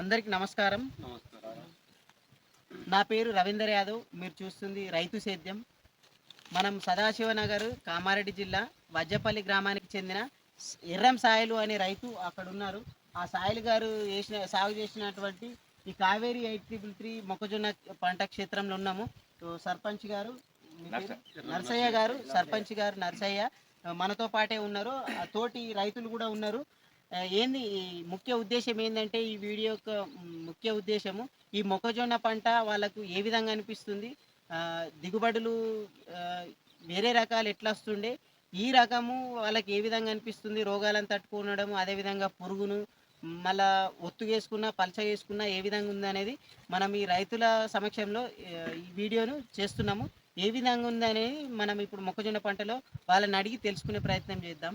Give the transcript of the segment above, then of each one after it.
అందరికి నమస్కారం. నా పేరు రవీందర్ యాదవ్. మీరు చూస్తుంది రైతు సేద్యం. మనం సదాశివనగర్ కామారెడ్డి జిల్లా వజ్జపల్లి గ్రామానికి చెందిన ఎర్రం సాయిలు అనే రైతు అక్కడ ఉన్నారు. ఆ సాయిలు గారు వేసిన సాగు చేసినటువంటి ఈ కావేరి ఎయిట్ త్రిబుల్ త్రీ మొక్కజొన్న పంట క్షేత్రంలో ఉన్నాము. సర్పంచ్ గారు? నర్సయ్య గారు సర్పంచ్ గారు నర్సయ్య. మనతో పాటే ఉన్నారు. ఆ తోటి రైతులు కూడా ఉన్నారు. ఏంది ముఖ్య ఉద్దేశం ఏంటంటే ఈ వీడియో యొక్క ముఖ్య ఉద్దేశము ఈ మొక్కజొన్న పంట వాళ్ళకు ఏ విధంగా అనిపిస్తుంది? దిగుబడులు వేరే రకాలు ఎట్లా వస్తుండే? ఈ రకము వాళ్ళకి ఏ విధంగా అనిపిస్తుంది? రోగాలను తట్టుకోవడం అదేవిధంగా పురుగును మళ్ళా ఒత్తు వేసుకున్నా పలచ వేసుకున్నా ఏ విధంగా ఉంది అనేది మనం ఈ రైతుల సమక్షంలో ఈ వీడియోను చేస్తున్నాము. ఏ విధంగా ఉంది అనేది మనం ఇప్పుడు మొక్కజొన్న పంటలో వాళ్ళని అడిగి తెలుసుకునే ప్రయత్నం చేద్దాం.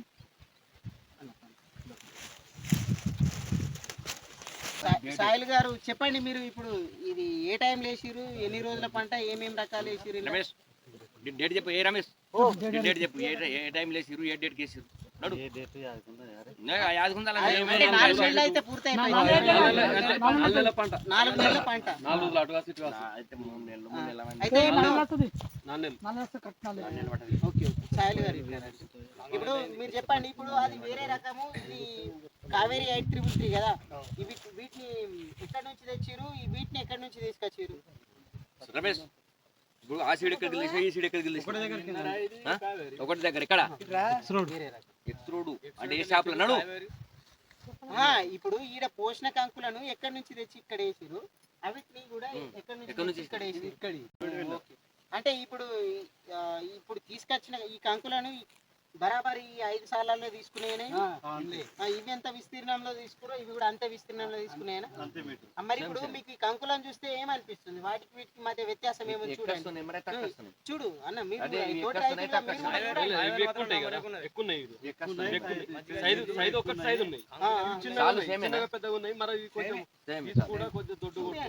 సాయిల్ గారు చెప్పండి మీరు ఇప్పుడు ఇది ఏ టైంలో వేసిరు ఎన్ని రోజుల పంట? ఏమేమి రకాలు వేసిరు? రమేష్ డేట్ చెప్పు. ఏ రమేష్? డేట్ చెప్పు. ఏ ఏ టైం లేసిరు? ఏ డేట్ కేసిరు ఇప్పుడు మీరు చెప్పండి ఇప్పుడు అది వేరే రకము ఇది కావేరి ఎయిట్ త్రిబుల్ త్రీ కదా. ఇవి వీటిని ఎక్కడి నుంచి తెచ్చిరు ఈ వీటిని ఎక్కడి నుంచి తీసుకొచ్చిరు రమేష్ ఇప్పుడు ఆ సీడ్ ఎక్కడికి ఈ సీడ్ ఎక్కడికి ఒకటి దగ్గర ఇక్కడ? ఎత్తురుడు అంటే ఏ షాప్లో నడు ఆ, ఇప్పుడు ఈడ పోషణ కంకులను ఎక్కడి నుంచి తెచ్చి ఇక్కడ వేసిరు అవిటిని కూడా ఎక్కడి నుంచి ఇక్కడ ఇక్కడ అంటే ఇప్పుడు ఇప్పుడు తీసుకొచ్చిన ఈ కంకులను బరాబర్ ఈ ఐదు సార్లలో తీసుకునేనా? ఇవి ఎంత విస్తీర్ణంలో తీసుకురో ఇవి కూడా అంతే విస్తీర్ణంలో తీసుకునేనా మరి ఇప్పుడు మీకు ఈ కంకులను చూస్తే ఏమనిపిస్తుంది? వాటికి వీటికి మధ్య వ్యత్యాసం ఏమో చూడండి. చూడు అన్న మీరు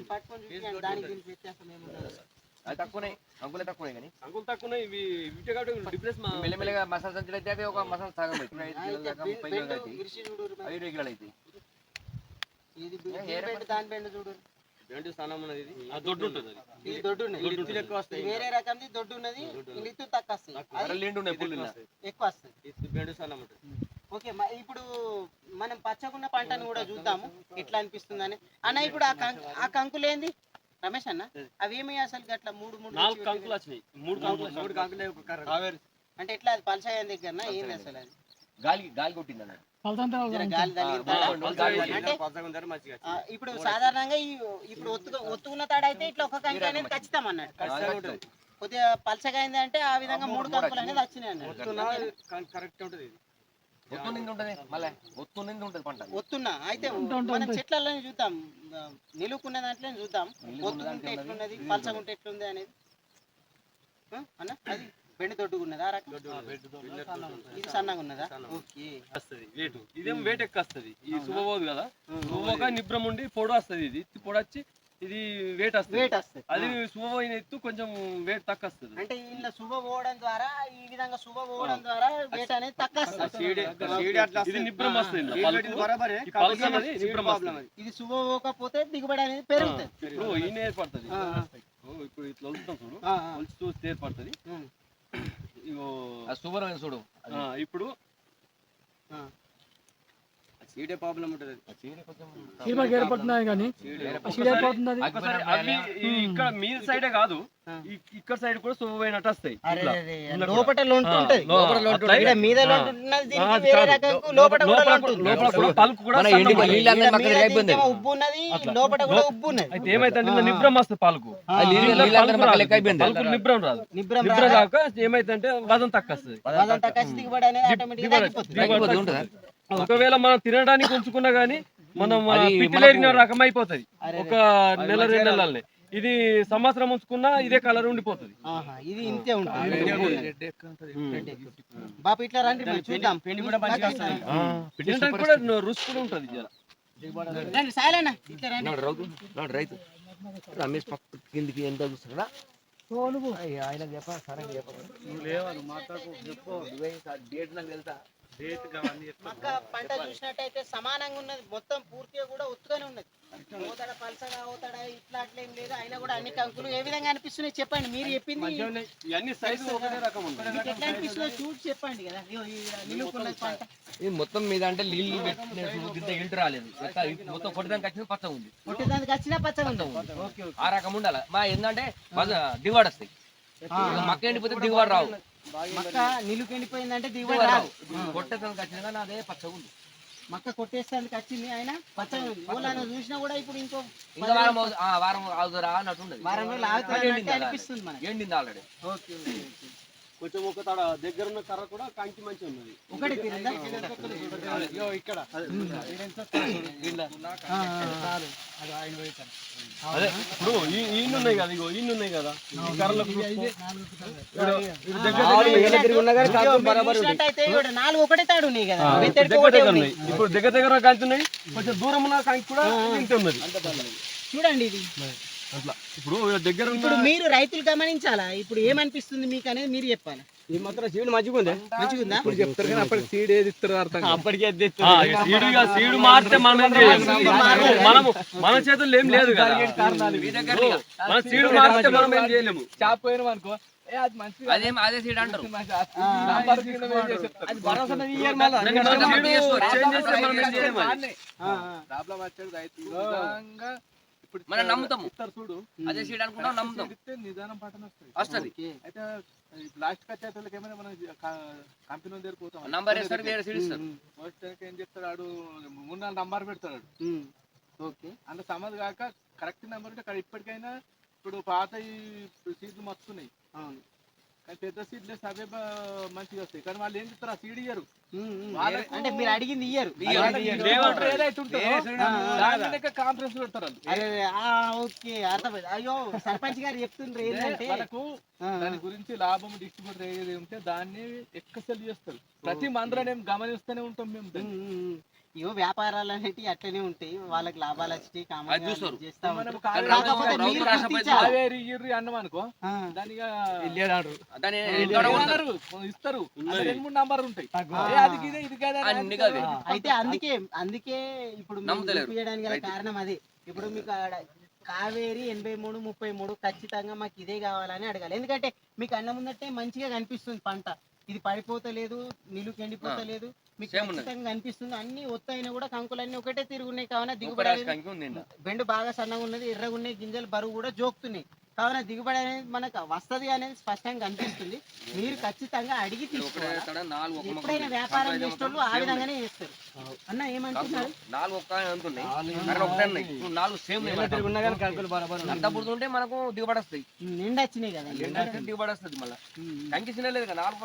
పట్టుకొని దీనికి వ్యత్యాసం ఏముందో? అది తక్కువనే అంకులే తక్కువనే కానీ. అంకులు ఇవి కాబట్టి డిఫరెన్స్ మెల్లమెల్లగా మసాలా సంచులు అయితే అవి ఒక మసాలా సగం అవుతుంది. ఐదు కిలోల దాకా, ముప్పై కిలోలు అవుతాయి. అవుతాయి ఇది దాని బెండు చూడు. స్థానం ఇది. దొడ్డు ఉంటుంది అది. ఇది దొడ్డు ఉన్నది. ఎక్కువ వస్తాయి వేరే రకంది దొడ్డు ఉన్నది. తక్కువ వస్తాయి. ఎక్కువ ఇది స్థానం ఉంటుంది. ఓకే ఇప్పుడు మనం పచ్చగున్న పంటను కూడా చూద్దాము. ఎట్లా అనిపిస్తుంది అని అన్న ఇప్పుడు ఆ కంకు ఆ కంకులు ఏంది? రమేష్ అన్న అవి ఏమి అసలు గట్ల మూడు మూడు నాలుగు కంకులు వచ్చినాయి. మూడు కంకులు మూడు కంకులు కావేరి. అంటే ఎట్లా అది పలసాయం దగ్గర ఏంది అసలు అది? గాలి గాలి కొట్టింది అన్న గాలి తగిలిందా? ఇప్పుడు సాధారణంగా ఈ ఇప్పుడు ఒత్తుగా ఒత్తుకున్న తాడ అయితే ఇట్లా ఒక కంకి అనేది ఖచ్చితం అన్నట్టు. కొద్దిగా పలసగా అయింది అంటే ఆ విధంగా మూడు కంకులు అనేది వచ్చినాయి. అన్నట్టు. కరెక్ట్ ఉంటుంది ఒత్తు నింది ఉంటది మళ్ళీ ఒత్తు నింది ఉంటది పంట. ఒత్తున్నా అయితే మనం చెట్లలో చూద్దాం. ఆ, నిలువుకున్న దాంట్లో చూద్దాం. ఒత్తుకుంటే ఎట్లున్నది పలసగా ఉంటే ఎట్లుంది అనేది. అన్న అది బెండి దొడ్డుకున్నదా ఆ రకం? ఇది సన్నగా ఉన్నదా ఓకే. వస్తుంది. ఇదేం వేట్ ఎక్కువ వస్తుంది. ఈ శుభబోదు కదా? శుభోక నిబ్రం ఉండి పొడి వస్తుంది ఇది. పొడి వచ్చి ఇది వేట్ వస్తుంది. వెయిట్ వస్తుంది. అది శుభపోయిన ఎత్తు కొంచెం వేట్ తక్కువ వస్తుంది అంటే ఇలా శుభ పోవడం ద్వారా ఈ విధంగా శుభ పోవడం ద్వారా వెయిట్ అనేది తక్కువ వస్తుంది ఇది నిబ్రం వస్తుంది అనేది నిబ్రం వస్తుంది. ఇది శుభ పోకపోతే దిగుబడి అనేది పెరుగుతుంది. ఇప్పుడు ఈయన ఏర్పడుతుంది ఇప్పుడు ఇట్లా వలుస్తాం చూడు. వలిసి చూస్తే ఏర్పడుతుంది ఇగో శుభ్రమైన చూడు. ఆ, ఇప్పుడు ఆ. సీడే ప్రాబ్లం ఉంటుంది. ఏర్పడుతున్నాయి కానీ అవి ఈ ఇక్కడ మీ సైడే కాదు. ఈ- ఇక్కడ సైడ్ కూడా వస్తాయి. లోపల ఆ. నిబ్రం వస్తుంది పాలకు. నిబ్రం రాదు. నిబ్రం రాక ఏమైతే వజన్ తక్కువ వస్తుంది ఒకవేళ మనం తినడానికి ఉంచుకున్నా గానీ మనం పిట్టిలేరిన రకం అయిపోతుంది. ఒక నెల రెండు నెలలనే. ఇది సంవత్సరం ఉంచుకున్నా ఇదే కలర్ ఉండిపోతుంది. ఆహా, ఇది ఇంతే ఉంటుంది. ఉమ్. బాపు ఇట్లా రండి మరి చూద్దాం. తినడానికి కూడా రుచి కూడా ఉంటుంది జర రండి సాయలేనా ఇట్లా రండి. నాడు రైతు నాడు రైతు. రమేష్ పక్క కిందికి ఎంత చూస్తున్నాడా? ఆయన చెప్ప సరే చెప్ప నువ్వు లేవాలి మాట్లాడుకో చెప్పు. డేట్ నాకు తెలుసా? మక్క పంట చూసినట్టయితే సమానంగా ఉన్నది. మొత్తం పూర్తిగా కూడా ఒత్తుగానే ఉన్నది. ఓతడ పలసగా ఓతడ ఇట్లా అట్లా ఏం లేదు. అయినా కూడా అన్ని కంకులు ఏ విధంగా అనిపిస్తున్నాయి చెప్పండి. మీరు చెప్పింది ఎట్లా అనిపిస్తుందో చూసి చెప్పండి కదా. పంట. ఇది మొత్తం మీద అంటే నీళ్ళు పెట్టిన ఇంత ఇల్టు రాలేదు. మొత్తం కొట్టడానికి వచ్చిన పచ్చగా ఉంది. కొట్టేదానికి వచ్చినా పచ్చగా ఉంది. ఓకే ఓకే ఆ రకం ఉండాలి? మా ఏంటంటే దిగుబడి వస్తాయి. మక్క ఎండిపోతే దిగుబడి రావు. మక్క నిలుపు ఎండిపోయిందంటే దిగుబడి రాదు. రావు కొట్టడానికి వచ్చిన కానీ అదే పచ్చగా ఉంది. మక్క కొట్టేస్తానికి వచ్చింది ఆయన పచ్చగా చూసినా కూడా ఇప్పుడు ఇంకో వారం వారం అన్నట్టు వారం రోజులు అనిపిస్తుంది మనకి. ఎండింది ఆల్రెడీ. ఓకే. కొంచెం ఒక తడ దగ్గర ఉన్న కర్ర కూడా కంకి మంచి ఉన్నది. ఇక్కడ. అదే ఇప్పుడు ఈయన ఉన్నాయి కదా ఇగో ఈయన ఉన్నాయి కదా? కర్రలకు నాలుగు ఒకటే తాడు ఇప్పుడు దగ్గర దగ్గర కంచి ఉన్నాయి. కొంచెం దూరం ఉన్న కంకి కూడా ఇంత ఉన్నది చూడండి ఇది. అట్లా ఇప్పుడు దగ్గర ఇప్పుడు మీరు రైతులు గమనించాలా ఇప్పుడు ఏమనిపిస్తుంది మీకు అనేది మీరు చెప్పాలి ఈ మాత్రం సీడ్ మంచిగా ఉంది మంచిగా ఉందా చెప్తారు కానీ అప్పటికి సీడ్ ఏది ఇస్తారు అర్థం అప్పటికే సీడ్ సీడ్ మారితే మనం మనము మన చేతుల్లో ఏం లేదు కదా మీ దగ్గర ఇక. మన సీడ్ మారితే మనం ఏం చేయలేము అదే అదే సీడ్ అంటారు దానికి మనం సీడ్ చేంజ్ చేస్తే మనం ఏం చేయలేము అది. ఆ, ఆ. ప్రాబ్లం వచ్చేది రైతు ఇప్పుడు మనం నమ్ముతాము. చూడు. అదే సీడ్ అనుకుంటాం నమ్ముతాం నిదానం పట్టణ వస్తుంది. అయితే లాస్ట్ వచ్చేటోళ్ళకి ఏమైనా మనం కంపెనీ దగ్గర పోతాం నంబర్ వేస్తారు వేరే సీడ్ ఇస్తారు. ఫస్ట్ ఏం చెప్తాడు ఆడు? మూడు నాలుగు నంబర్ పెడతాడు. ఓకే. అందులో సమజ్ కాక కరెక్ట్ నెంబర్ ఇప్పటికైనా ఇప్పుడు పాత ఈ సీట్లు మస్తున్నాయి అవును. కానీ పెద్ద సీట్లే అవే మంచిగా వస్తాయి. కానీ వాళ్ళు ఏం చెప్తారు? ఆ సీడ్ ఇయ్యరు. అంటే మీరు అడిగింది ఇయ్యరు. కాన్ఫరెన్స్ పెడతారు ఓకే అర్థమైంది. అయ్యో సర్పంచ్ గారు చెప్తుండ్రు ఏంటంటే వాళ్ళకు ఆ, దాని గురించి లాభం డిస్ట్రిబ్యూటర్ ఏది ఉంటే దాన్ని ఎక్కువ సెల్ చేస్తారు. ప్రతి మందులోనే గమనిస్తూనే ఉంటాం మేము. ఇగో వ్యాపారాలు అనేటివి అట్లనే ఉంటాయి. వాళ్ళకి లాభాలు వచ్చి? ఇస్తారు. అందులో రెండు మూడు నంబర్ ఉంటాయి. అయితే అందుకే అందుకే ఇప్పుడు గల కారణం అదే. ఇప్పుడు మీకు కావేరి ఎనభై మూడు ముప్పై మూడు ఖచ్చితంగా మాకు ఇదే కావాలని అడగాలి. ఎందుకంటే మీకు అన్నం ఉన్నట్టే మంచిగా కనిపిస్తుంది పంట. ఇది పడిపోతలేదు నిలుకు ఎండిపోతలేదు మీకు. ఖచ్చితంగా కనిపిస్తుంది అన్ని ఒత్తైనా కూడా కంకులన్నీ ఒకటే తిరుగున్నాయి కావున దిగుబడి. బెండు బాగా సన్నగా ఉన్నది ఎర్రగా ఉన్నాయి గింజలు బరువు కూడా జోకుతున్నాయి కావున దిగుబడి అనేది మనకు వస్తది అనేది స్పష్టంగా కనిపిస్తుంది. మీరు ఖచ్చితంగా అడిగి తీసుకోవాలి? ఎప్పుడైనా. వ్యాపారం చేసేటోళ్ళు ఆ విధంగానే చేస్తారు. అన్న ఏమంటున్నారు? నాలుగు మనకు దిగుబడి వస్తాయి నిండా వచ్చినాయి కదా దిగుబడి వస్తుంది మళ్ళీ. కంకి కదా నాలుగు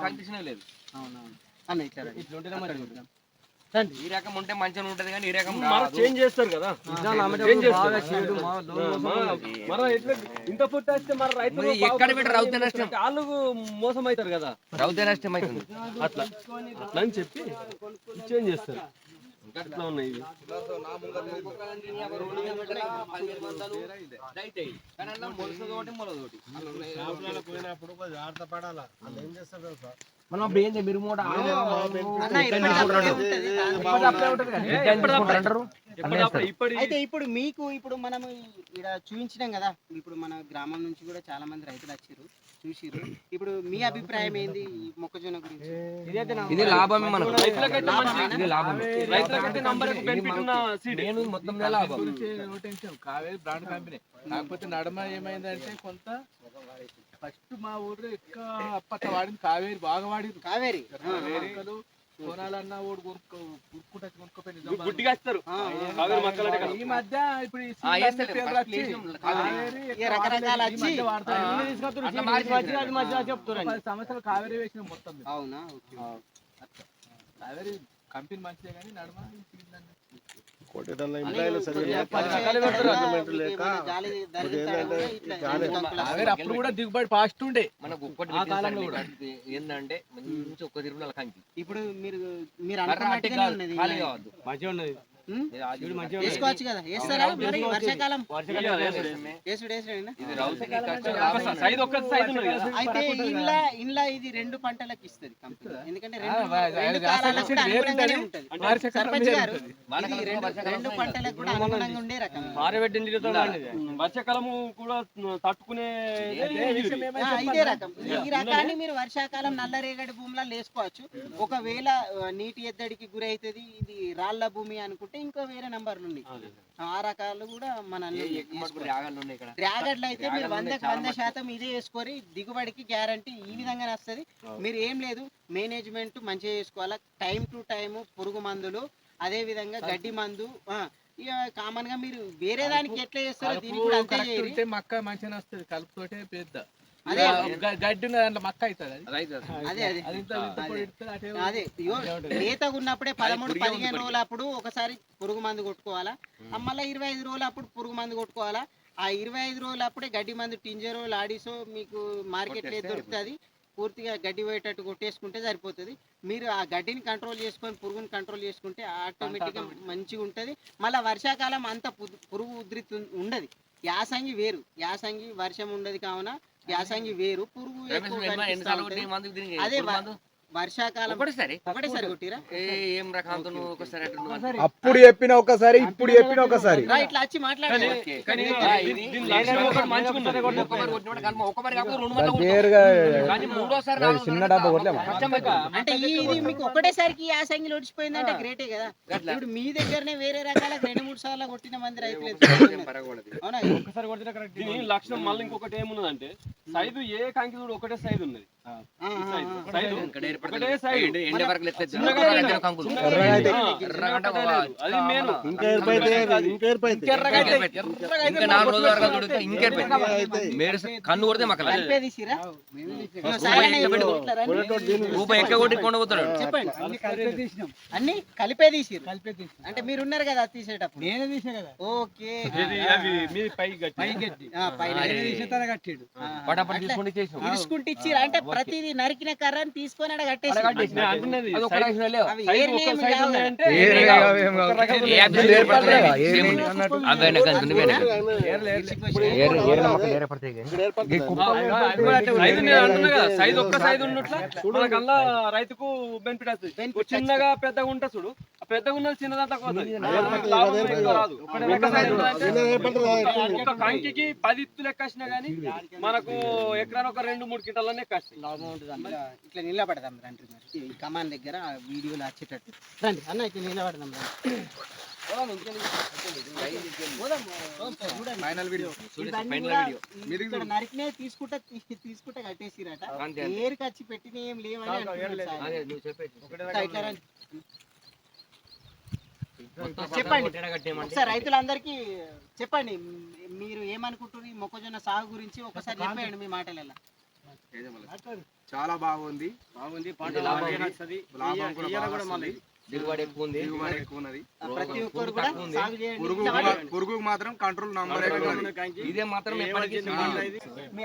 కంకి చిన్నలేదు అవునవును. అన్న ఇట్లా. రండి ఈ రకం ఉంటే మంచిగా ఉంటది కానీ ఈ రకం. చేంజ్ చేస్తారు కదా? చేస్తారు. ఇంత పుట్టి వస్తే మన రైతులు మరి ఎక్కడ పెట్టి రౌతే నష్టం? వాళ్ళు మోసం అవుతారు కదా? రౌతే నష్టం అవుతుంది. అట్లా. అట్లా అని చెప్పి చేంజ్ చేస్తారు. అట్లా ఉన్నాయి ఇవి. కానీ అన్న మొలసది ఒకటి మొలదొకటి. మనం అప్పుడు మీరు మూట. అంటారు? అయితే ఇప్పుడు మీకు ఇప్పుడు మనం ఇక్కడ చూపించినాం కదా. ఇప్పుడు మన గ్రామం నుంచి కూడా చాలా మంది రైతులు వచ్చారు. చూసిరు ఇప్పుడు మీ అభిప్రాయం ఏంది? ఈ మొక్కజొన్న గురించి. ఇది లాభమే మనకు. రైతులకైతే మంచి ఇది లాభమే. రైతులకైతే నంబర్ బెనిఫిట్ ఉన్న సీడ్. నేను మొత్తం లాభం. No tension Kaveri brand company. కాకపోతే నడమ ఏమైందంటే కొంత ఫస్ట్ మా ఊర్లో ఎక్కువ అప్పట్లో వాడింది కావేరి. బాగా వాడింది. కావేరి. కొనాలన్నా ఓడి కొనుక్కుంటే కొనుక్కోపోయింది గుడ్డిగా ఇస్తారు ఈ మధ్య ఇప్పుడు రకరకాలు వచ్చి? పది సంవత్సరాలు కావేరి వేసిన మొత్తం. అవునా. కావేరి కంపెనీ మంచిదే కానీ నడమ అప్పుడు కూడా దిగుబడి ఫాస్ట్ ఉండే. మనకు ఒక్కటి ఆ కాలంలో కూడా. ఏంటంటే మంచి ఒక్క తిరుగుల కంకి. ఇప్పుడు మీరు మీరు అనుకున్నట్టుగానే ఉన్నది. మంచిగా ఉన్నది? వేసుకోవచ్చు కదా. వేస్తారా? మరి వర్షాకాలం. అయితే ఇండ్ల ఇండ్ల ఇది రెండు పంటలకు ఇస్తుంది కంపెనీ. ఎందుకంటే రెండు సర్పంచ్ గారు పంటలకు కూడా అనుగుణంగా ఉండే రకం. వర్షాకాలము కూడా తట్టుకునే ఇదే రకం. ఈ రకాన్ని మీరు వర్షాకాలం నల్లరేగడి భూమిలో వేసుకోవచ్చు ఒకవేళ నీటి ఎద్దడికి గురైతుంది ఇది రాళ్ళ భూమి అనుకుంటే ఇంకో వేరే నంబర్లు ఉన్నాయి ఆ రకాలు కూడా మన డ్రాగడ్లు అయితే మీరు వందకి వంద శాతం ఇదే వేసుకొని దిగుబడికి గ్యారంటీ ఈ విధంగానే వస్తుంది. మీరు ఏం లేదు మేనేజ్మెంట్ మంచిగా చేసుకోవాలా టైం టు టైం పురుగు మందులు అదే విధంగా గడ్డి మందు కామన్గా మీరు వేరే దానికి ఎట్లా చేస్తారో దీనికి కూడా అంతే మక్క మంచిగా వస్తుంది. కలుపుతోటే పెద్ద. గడ్డి దాంట్లో మక్క అవుతుంది అది. లేతగా ఉన్నప్పుడే పదమూడు పదిహేను రోజులు అప్పుడు ఒకసారి పురుగు మందు కొట్టుకోవాలా? మళ్ళీ ఇరవై ఐదు రోజులు అప్పుడు పురుగు మందు కొట్టుకోవాలా? ఆ ఇరవై ఐదు రోజులు అప్పుడే గడ్డి మందు టింజరో లాడీసో మీకు మార్కెట్లో దొరుకుతుంది పూర్తిగా గడ్డి పోయేటట్టు కొట్టేసుకుంటే సరిపోతుంది. మీరు ఆ గడ్డిని కంట్రోల్ చేసుకొని పురుగుని కంట్రోల్ చేసుకుంటే ఆటోమేటిక్గా మంచిగా ఉంటుంది. మళ్ళీ వర్షాకాలం అంత పురుగు ఉధృతి ఉండదు. యాసంగి వేరు. యాసంగి వర్షం ఉండదు కావున యాసంగి వేరు. పురుగు అదే? వర్షాకాలం ఒకటేసారి. ఒకటేసారి కొట్టిరా? ఏ నువ్వు ఒకసారి? అప్పుడు చెప్పిన ఒకసారి ఇప్పుడు చెప్పిన ఒకసారి. ఇట్లా వచ్చి ఆ. అంటే ఇది మీకు ఒకటేసారికి యాసంగిలో ఒడిచిపోయిందంటే గ్రేటే కదా. ఇప్పుడు మీ దగ్గరనే వేరే రకాల రెండు మూడు సార్లు కొట్టిన మంది రైతులు అవునా? దీని లక్షణం మళ్ళీ ఇంకొకటి ఏమున్నదంటే సైజు ఏ కాంకి ఒకటే సైజు ఉన్నది. ఆ, ఆ, సైజు. మీరు కన్ను కొడితే మక్కల. రూపాయి ఎక్క కొట్టి కొండపోతాడు చెప్పండి. అన్ని కలిపే తీసిరు అంటే మీరు ఉన్నారు కదా తీసేటప్పుడు? నేనే తీసా కదా. ఓకే. ఇది అవి మీ పై గట్టి. ఆ, పైన ఆ, పటాపట్ అట్లా తీసుకొని చేసాం ఇరుసుకుంటూ ఇచ్చిరు అంటే ప్రతిదీ నరికిన కర్రని తీసుకొని సైజు- ఒక్క సైజు ఉన్నట్ల రైతుకు బెనిఫిట్ వస్తుంది చిన్నగా పెద్దగా ఉంటే చూడు ఆ పెద్దగా ఉన్నది లాభం ఎక్కువ రాదు ఒక కంకికి పది ఇత్తు లెక్క వచ్చినా గానీ మనకు ఎకరాన ఒక రెండు మూడు కింటాలనే కష్టం ఇట్లా ఇట్లా రండి మరి. ఈ కమాన్ దగ్గర వీడియోలో వచ్చేటట్టు రండి అన్న ఇట్లా నిలబడదాం రండి. నరికినే తీసుకుంటా తీసుకుంటా కట్టేసిరట. ఏరుకి వచ్చి పెట్టిన ఏం లేవని చెప్పండి. రైతులందరికీ చెప్పండి. మీరు ఏమనుకుంటున్నారు? మొక్కజొన్న సాగు గురించి ఒకసారి చెప్పండి మీ మాటలలో. చాలా బాగుంది. బాగుంది. పంట లాభం. కూడా. దిగుబడి ఎక్కువ ఉంది. దిగుబడి ఎక్కువ ఉన్నది. ప్రతి ఒక్కరు కూడా. సాగు చేయండి. పురుగు మాత్రం కంట్రోల్ నంబర్ ఇదే మాత్రం ఎప్పటికీ మీ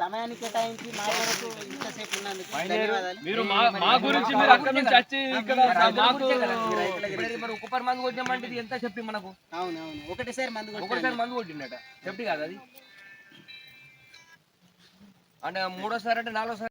సమయానికి కేటాయించి మా వరకు ఇంతసేపు ఉన్నందుకు ధన్యవాదాలు. మీరు మా గురించి మీరు అక్కడ నుంచి వచ్చి ఇక్కడ మాకు మరి మంది ఎంత చెప్పి మనకు? అవును అవును ఒకటేసారి మందు. ఒకటిసారి మందు కొట్టిండట. చెప్పి కాదు అది. అంటే మూడోసారి అంటే నాలుగోసారి